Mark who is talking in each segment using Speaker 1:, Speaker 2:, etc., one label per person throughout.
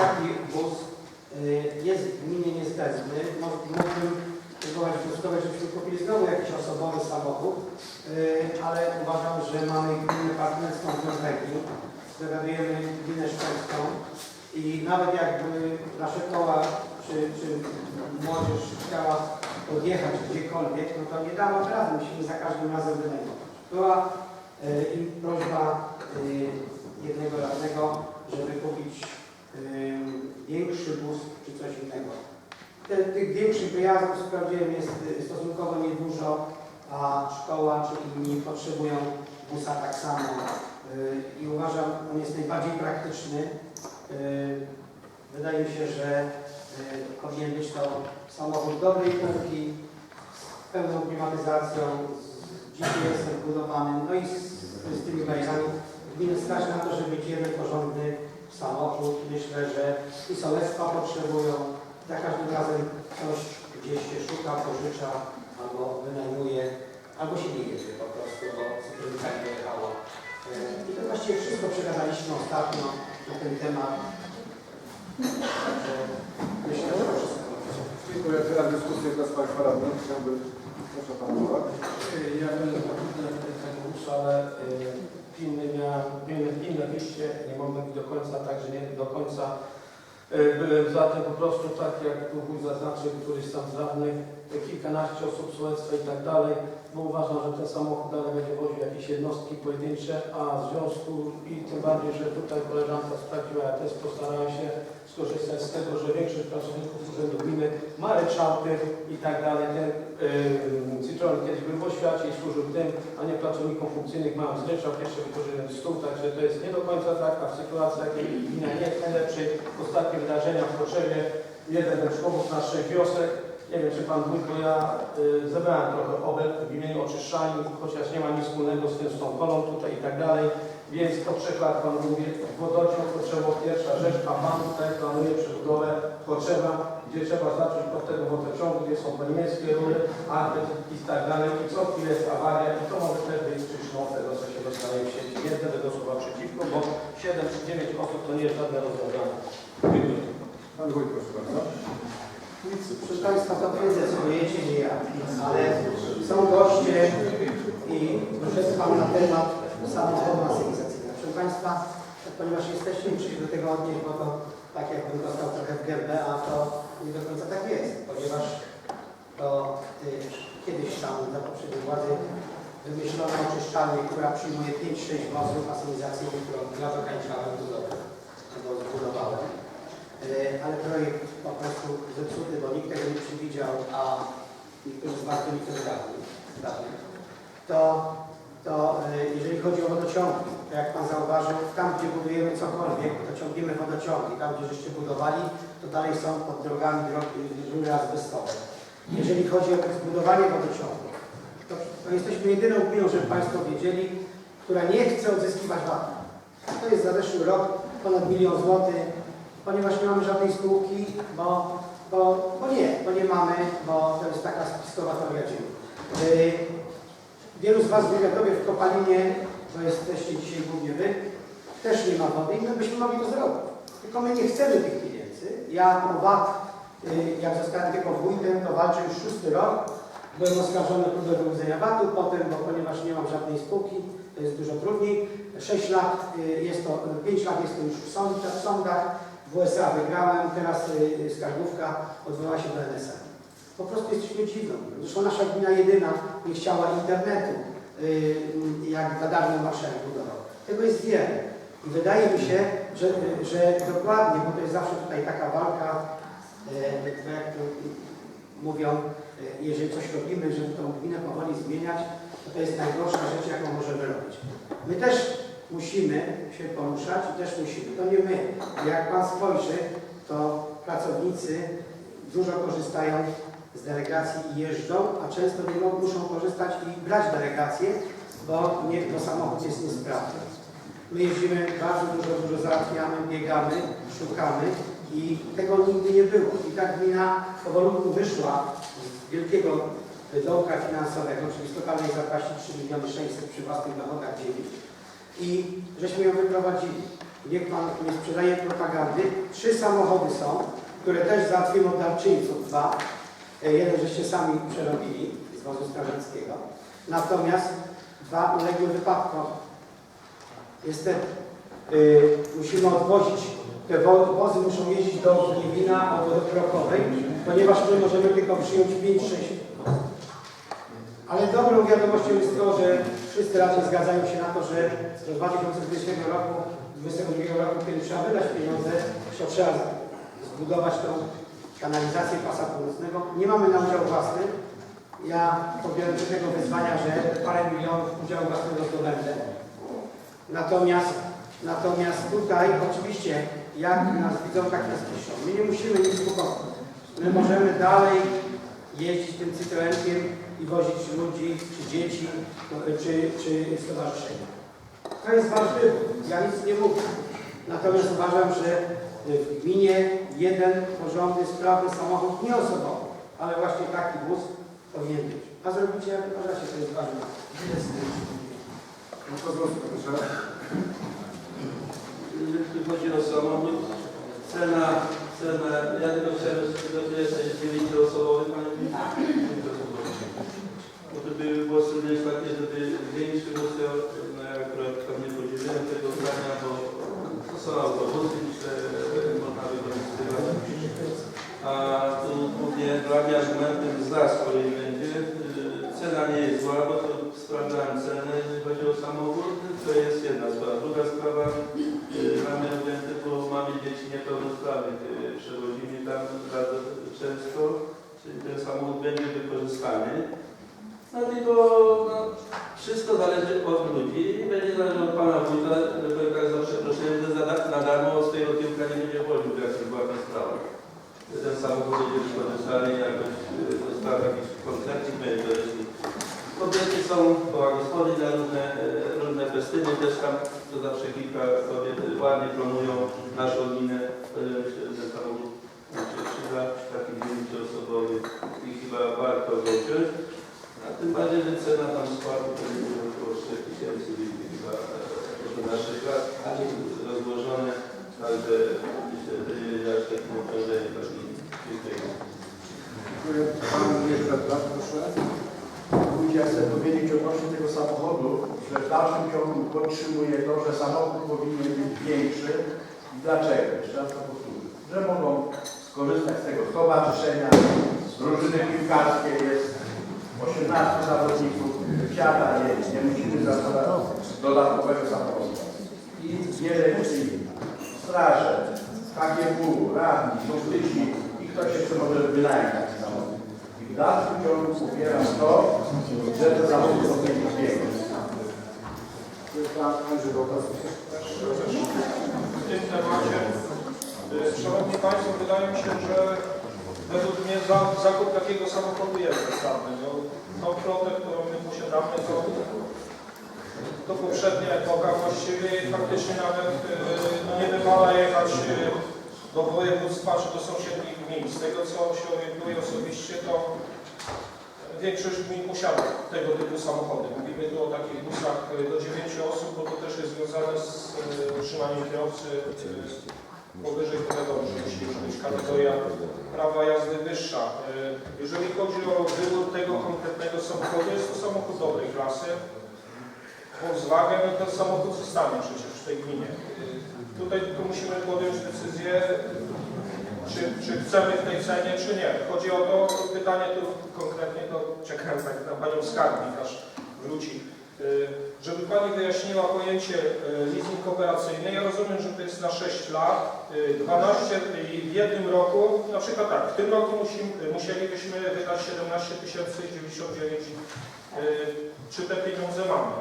Speaker 1: taki bus y, jest w gminie niezbędny. Mógłbym próbować wnioskować, żebyśmy kupili znowu jakiś osobowy samochód, y, ale uważam, że mamy gminę partnerską w Norwegii, zawiadujemy gminę szwedzką i nawet jakby nasze koła czy, czy młodzież chciała odjechać gdziekolwiek, no to nie damy rady, musimy za każdym razem wynajmować. Była y, i prośba jednego radnego, żeby kupić większy bus czy coś innego. Te, tych większych wyjazdów sprawdziłem jest y, stosunkowo niedużo, a szkoła czy inni potrzebują busa tak samo. Y, I uważam, on jest najbardziej praktyczny. Y, Wydaje mi się, że powinien być to samochód dobrej półki, z pełną klimatyzacją, z GPS-em wbudowanym, no i z, z tymi bajkami. Gminy stać na to, żeby mieć jeden porządny samochód. Myślę, że i sołectwa potrzebują. Za każdym razem coś gdzieś się szuka, pożycza albo wynajmuje, albo się nie jedzie po prostu, bo cytrynka nie jechała. E, I to właściwie wszystko przekazaliśmy ostatnio na ten temat. Także myślę, że to wszystko.
Speaker 2: Dziękuję. Otwieram dyskusję. Z Państwa radnych chciałby... Proszę Pana.
Speaker 3: Ja będę zapytany tego uszu, ale y, pilny miałem, pilne, wyjście, nie mogłem do końca, także nie do końca y, byłem za tym po prostu tak jak tu wuj zaznaczył, któryś tam z radnych, kilkanaście osób sołectwa i tak dalej, bo uważam, że ten samochód dalej będzie woził jakieś jednostki pojedyncze, a w związku i tym bardziej, że tutaj koleżanka sprawdziła, ja też postarałem się skorzystać z tego, że większość pracowników Urzędu Gminy ma ryczałty i tak dalej. Ten yy, kiedyś był w oświacie i służył tym, a nie pracownikom funkcyjnych mając ryczałt, jeszcze wypożyczyłem stół, także to jest nie do końca tak, a w sytuacji, jakiej gmina nie jest najlepszej, ostatnie wydarzenia w Koczewie, jeden członków naszych wiosek, nie wiem czy Pan wójt, bo ja y, zebrałem trochę obek w imieniu oczyszczalni, chociaż nie ma nic wspólnego z tym, z tą kolą tutaj i tak dalej, więc po trzech lat Pan mówi, wodociąg Koczewo pierwsza rzecz, a Pan tutaj planuje przebudowę Koczewa, gdzie trzeba zacząć od tego wodociągu, gdzie są to niemieckie rury, Arbet i tak dalej, i co chwilę jest awaria i to może też być przyczyną tego, co się dostaje w sieci. Nie będę głosował przeciwko, bo 7 czy 9 osób to nie jest żadne rozwiązanie. Dziękuję.
Speaker 2: Pan Wójt, proszę bardzo.
Speaker 1: Proszę Państwa, to Wy decydujecie, nie ja, ale są goście i proszę Pana na temat samochodu asymilacyjnego. Proszę Państwa, ponieważ jesteście, muszę się do tego odnieść, bo to tak jakbym dostał trochę w gębę, a to nie do końca tak jest, ponieważ to y, kiedyś tam za poprzedniej władzy wymyślono oczyszczalnię, która przyjmuje 5-6 wozów asymilacyjnych, którą ja dokańczałem budowę, albo zbudowałem. E, ale projekt po prostu zepsuty, bo nikt tego nie przewidział, a niektórzy z Was dawniej. To, to e, jeżeli chodzi o wodociągi, to jak Pan zauważył, tam gdzie budujemy cokolwiek, to ciągniemy wodociągi. Tam gdzie żeście budowali, to dalej są pod drogami rury azbestowe. Jeżeli chodzi o zbudowanie wodociągów, to, to jesteśmy jedyną gminą, żeby Państwo wiedzieli, która nie chce odzyskiwać VAT. To jest za zeszły rok ponad milion złotych, ponieważ nie mamy żadnej spółki, bo, bo, bo nie, bo nie mamy, bo to jest taka spiskowa dzieł. Yy, z Was Wywiadowie w Kopalinie, to jesteście dzisiaj głównie Wy, też nie ma wody i my byśmy mogli to zrobić. Tylko my nie chcemy tych pieniędzy. Ja o VAT, yy, jak zostałem tylko wójtem, to walczę już szósty rok. Byłem oskarżony o próbę wyłudzenia VAT-u, potem, bo ponieważ nie mam żadnej spółki, to jest dużo trudniej. 6 lat yy, jest to, 5 lat jest to już w sądach, w sądach. W USA wygrałem, teraz y, skarbówka odwołała się do NSA. Po prostu jesteśmy dziwną. Zresztą nasza gmina jedyna nie chciała internetu, y, jak za darmo maszyny budował. Tego jest wiele. I wydaje mi się, że, że dokładnie, bo to jest zawsze tutaj taka walka, y, to jak to mówią, y, jeżeli coś robimy, żeby tą gminę powoli zmieniać, to to jest najgorsza rzecz, jaką możemy robić. My też musimy się poruszać i też musimy. To nie my. Jak Pan spojrzy, to pracownicy dużo korzystają z delegacji i jeżdżą, a często mogą, muszą korzystać i brać delegacje, bo, nie, bo samochód jest niesprawny. My jeździmy bardzo dużo, dużo załatwiamy, biegamy, szukamy i tego nigdy nie było. I tak gmina powolutku wyszła z wielkiego dołka finansowego, czyli z totalnej zapaści 3 miliony 600 przy własnych dochodach 9 i żeśmy ją wyprowadzili. niech Pan nie sprzedaje propagandy. Trzy samochody są, które też załatwimy od darczyńców, dwa. E, Jeden żeście sami przerobili z wozu strażackiego. Natomiast dwa uległy wypadkom. Niestety y, musimy odwozić, te wo- wozy muszą jeździć do Gniewina albo do Krokowej, ponieważ my możemy tylko przyjąć 5-6 ale dobrą wiadomością jest to, że wszyscy raczej zgadzają się na to, że do 2020 roku, 2022 roku, kiedy trzeba wydać pieniądze, trzeba zbudować tą kanalizację pasa północnego. Nie mamy na udział własny. Ja podjąłem się tego wyzwania, że parę milionów udziału własnego zdobędę. Natomiast, natomiast tutaj oczywiście, jak nas widzą, tak nas piszą. My nie musimy nic kupować. My możemy dalej jeździć tym Citroenkiem i wozić ludzi, czy dzieci, czy, czy stowarzyszenia. To jest wasz wybór. Ja nic nie mówię. Natomiast uważam, że w gminie jeden porządny, sprawny samochód, nie osobowy, ale właśnie taki wóz powinien być. A zrobicie jak uważacie, to jest ważne.
Speaker 2: No to zresztą, proszę.
Speaker 4: Jeśli chodzi o samochód, cena, cena, ja tylko chciałem że jesteś dziewięcioosobowy, panie Bo to były głosy również takie, żeby większy wóz, ja no, ja akurat tam nie podzieliłem tego zdania, bo to są autobusy, myślę, można wykorzystywać. A tu głównie dla mnie argumentem za kolei będzie, y, cena nie jest zła, bo to sprawdzałem cenę, jeśli chodzi o samochód, to jest jedna sprawa. Druga sprawa, y, mamy argumenty, bo mamy dzieci niepełnosprawnych, y, przewozimy tam bardzo często, czyli ten samochód będzie wykorzystany. No tylko no, wszystko zależy od ludzi i będzie zależeć od Pana Wójta, że powiem tak za przeproszeniem, że na darmo z tego tyłka nie będzie woził, jak to była ta sprawa. Ten samochód będzie wykorzystany jakoś y, do spraw jakichś konkretnych merytorycznych. Kobiety są, koła gospody na różne, e, różne festyny, też tam to zawsze kilka kobiet ładnie planują naszą gminę. E, ten samochód przyda, taki dziewięcioosobowy i chyba warto go wziąć. A tym bardziej, że cena tam składu to będzie około 4 tysięcy chyba e, na 6 lat rozłożone, także myślę, że aż takie obciążenie dla gminy. Dziękuję.
Speaker 2: Pan jeszcze raz, proszę.
Speaker 5: Ja chcę powiedzieć odnośnie tego samochodu, że w dalszym ciągu podtrzymuję to, że samochód powinien być większy. Dlaczego? Jeszcze raz to powtórzę. Że mogą skorzystać z tego stowarzyszenia, drużyny piłkarskie jest 18 zawodników, wsiada, jedzie, nie musimy zakładać dodatkowego samochodu. I innych. Straże, KGW, radni, sołtysi i ktoś jeszcze może wynająć taki samochód. I w dalszym ciągu popieram to, że ten samochód powinien większy.
Speaker 2: Pan Andrzej Wołtas.
Speaker 6: w tym temacie. Szanowni Państwo, wydaje mi się, że według mnie za, zakup takiego samochodu jest zasadny. No, tą flotę, którą my posiadamy, to, to poprzednia epoka właściwie faktycznie nawet y, no, nie wymala jechać y, do województwa czy do sąsiednich gmin. Z tego co się orientuję osobiście, to większość gmin posiada tego typu samochody. Mówimy tu o takich busach y, do 9 osób, bo to też jest związane z y, utrzymaniem kierowcy y, powyżej tego, że musi już być kategoria prawa jazdy wyższa. Jeżeli chodzi o wybór tego konkretnego samochodu, jest to samochód dobrej klasy. Volkswagen, ten samochód zostanie przecież w tej gminie. Y, Tutaj tylko musimy podjąć decyzję, czy, czy chcemy w tej cenie, czy nie. Chodzi o to, pytanie tu konkretnie, to czekam tak na Panią Skarbnik, aż wróci. Y, Żeby Pani wyjaśniła pojęcie y, leasing kooperacyjny, ja rozumiem, że to jest na 6 lat, y, 12 i w jednym roku, na przykład tak, w tym roku musimy, musielibyśmy wydać 17 099 y, czy te pieniądze mamy?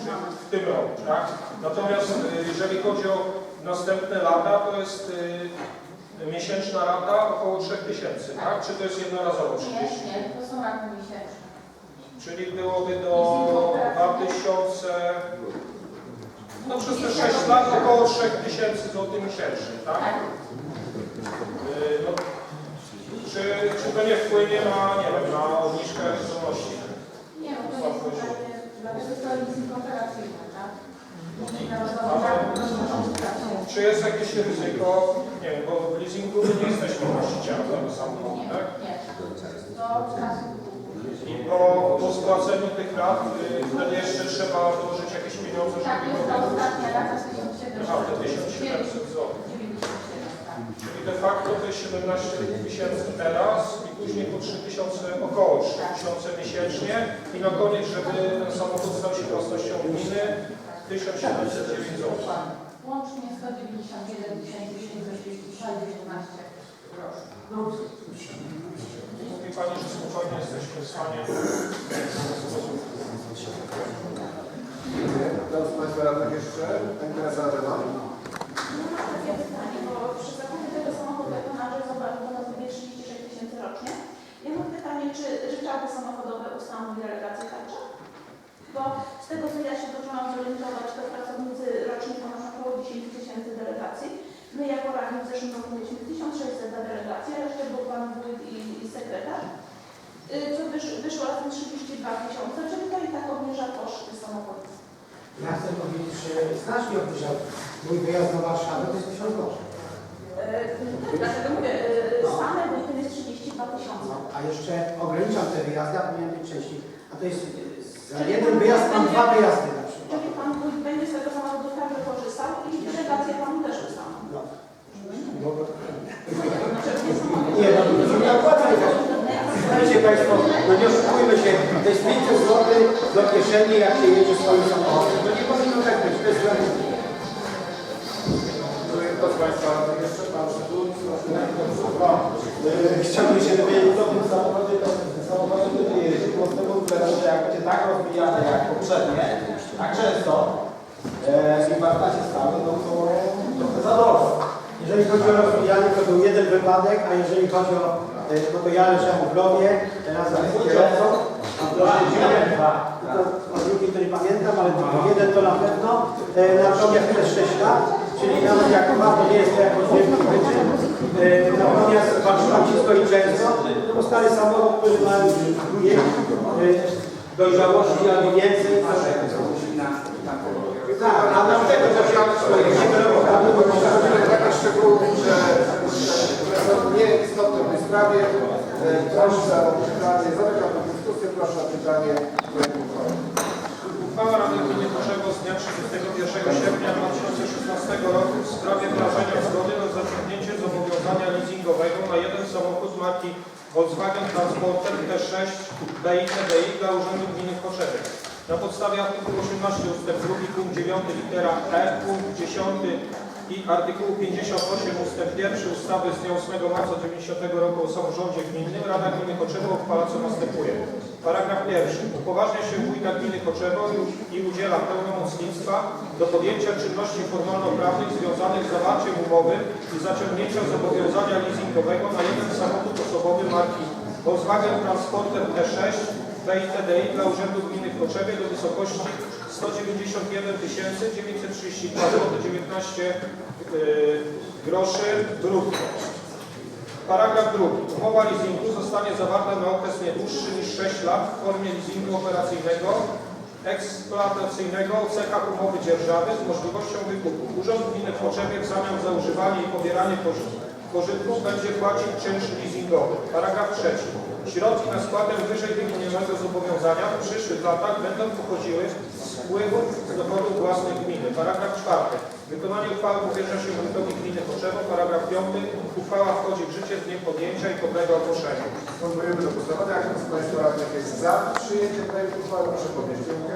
Speaker 6: Czy w tym roku, tak? Natomiast y, jeżeli chodzi o następne lata, to jest y, miesięczna rata około 3000, tak? Czy to jest jednorazowo 30?
Speaker 7: Nie, nie, to są raty miesięczne.
Speaker 6: Czyli byłoby do 2000, no przez te 6 lat około 3000 zł miesięcznie, tak?
Speaker 7: Tak?
Speaker 6: Y, No, czy, czy to nie wpłynie na, nie wiem, na obniżkę zdolności?
Speaker 7: Nie, no to jest dlatego to leasing operacyjny, tak?
Speaker 6: Czy jest jakieś ryzyko, nie wiem, bo w leasingu my nie jesteśmy właścicielem tego samochodu, tak? I po, po spłaceniu tych rat y, wtedy jeszcze trzeba dołożyć jakieś pieniądze,
Speaker 7: Tak,
Speaker 6: żeby
Speaker 7: jest to ostatnia rata 1700
Speaker 6: Aha, te 1700 zł.
Speaker 7: 97.
Speaker 6: Czyli de facto to jest 17 tysięcy teraz i później po 3000, około 3000 miesięcznie i na koniec, żeby ten samochód stał się własnością gminy, 1709 zł.
Speaker 7: Łącznie 191 719 groszy.
Speaker 6: Mówi Pani, że spokojnie jesteśmy w stanie
Speaker 2: Kto z Państwa radnych jeszcze? Pani Teresa.
Speaker 8: Mam takie pytanie, bo przy zakupie tego samochodu ekonarzy zobaczył sobie 36 tysięcy rocznie. Ja mam pytanie, czy ryczałty samochodowe ustaną delegację także? Bo z tego co ja się doczęłam zorientować, to pracownicy rocznie ponoszą około 10 tysięcy delegacji. My jako radni w zeszłym roku mieliśmy 1600 za delegację, resztę był pan wójt i, i sekretarz. Y, Co wysz, wyszło razem 32 tysiące, czyli to i tak obniża koszty samochodu.
Speaker 1: Ja chcę powiedzieć, że znacznie obniżał mój wyjazd do Warszawy, to jest 1000 groszy.
Speaker 8: Yy, Dlatego mówię, yy, same wójty jest 32 tysiące.
Speaker 1: No, a jeszcze ograniczam te wyjazdy, a powinien być częściej. A to jest za jeden wyjazd mam dwa wyjazdy na przykład.
Speaker 8: Czyli pan wójt będzie z tego samochodu także korzystał i delegację panu też ustaną.
Speaker 1: No.
Speaker 8: Nie samochód.
Speaker 1: Nie, no nie opłacaj też. Słuchajcie Państwo, no nie oszukujmy się, to jest 500 zł do kieszeni, jak się jedzie swoim samochodem. No nie powinno tak być, to jest dla.
Speaker 2: Kto z Państwa jeszcze? Pan proszę.
Speaker 9: E, Chciałbym się dowiedzieć, co w tym samochodzie, to samochodzie będzie jeździć, bo z tego względu, że jak będzie tak rozwijane jak poprzednie, tak często e, i warta się stały, no to trochę za drogo.
Speaker 1: Jeżeli chodzi o rozwijanie, to był jeden wypadek, a jeżeli chodzi o, e, no to ja leżałem w grobie, razem z kierowcą, a to to o drugim to nie pamiętam, ale jeden to na pewno, e, natomiast przez 6 lat, czyli nawet jak ma, to nie jest to jakoś wielki wyczyn, e, natomiast patrzyłam się stoi często, no bo stary samochód, który ma już e, dojrzałości albo więcej, to a dlatego nie bo
Speaker 2: Mamy takie szczegóły, że które są nieistotne w tej sprawie. E, Proszę o pytanie, zamykam tę dyskusję, proszę o pytanie.
Speaker 6: Uchwała Rady Gminy Chorzowo z dnia 31 sierpnia 2016 roku w sprawie wyrażenia zgody na zaciągnięcie zobowiązania leasingowego na jeden samochód marki Volkswagen Transporter T6 BI TDI dla Urzędu Gminy Chorzowo. Na podstawie artykułu 18 ust. 2 punkt 9 litera E, punkt 10 i artykułu 58 ust. 1 ustawy z dnia 8 marca 90 roku o samorządzie gminnym Rada Gminy Choczewo uchwala co następuje. Paragraf pierwszy. Upoważnia się wójta gminy Choczewo i udziela pełnomocnictwa do podjęcia czynności formalno-prawnych związanych z zawarciem umowy i zaciągnięcia zobowiązania leasingowego na jeden samochód osobowy marki Volkswagen Transporter T6 BITDI dla Urzędu Gminy w Choczewie do wysokości 191 932 zł 19 yy, groszy brutto. Paragraf drugi. Umowa leasingu zostanie zawarta na okres nie dłuższy niż 6 lat w formie leasingu operacyjnego, eksploatacyjnego cechach umowy dzierżawy z możliwością wykupu. Urząd Gminy w Choczewie w zamian za używanie i pobieranie poży- pożytków będzie płacić czynsz leasingowy. Paragraf trzeci. Środki na spłatę wyżej wymienionego zobowiązania w przyszłych latach będą pochodziły z wpływów z dochodów własnych gminy. Paragraf czwarty. Wykonanie uchwały powierza się wójtowi gminy Choczewo. Paragraf piąty. Uchwała wchodzi w życie z dniem podjęcia i podlega ogłoszeniu.
Speaker 2: Kontynuujemy do głosowania. Kto z Państwa radnych jest za przyjęciem projektu uchwały, proszę podnieść rękę.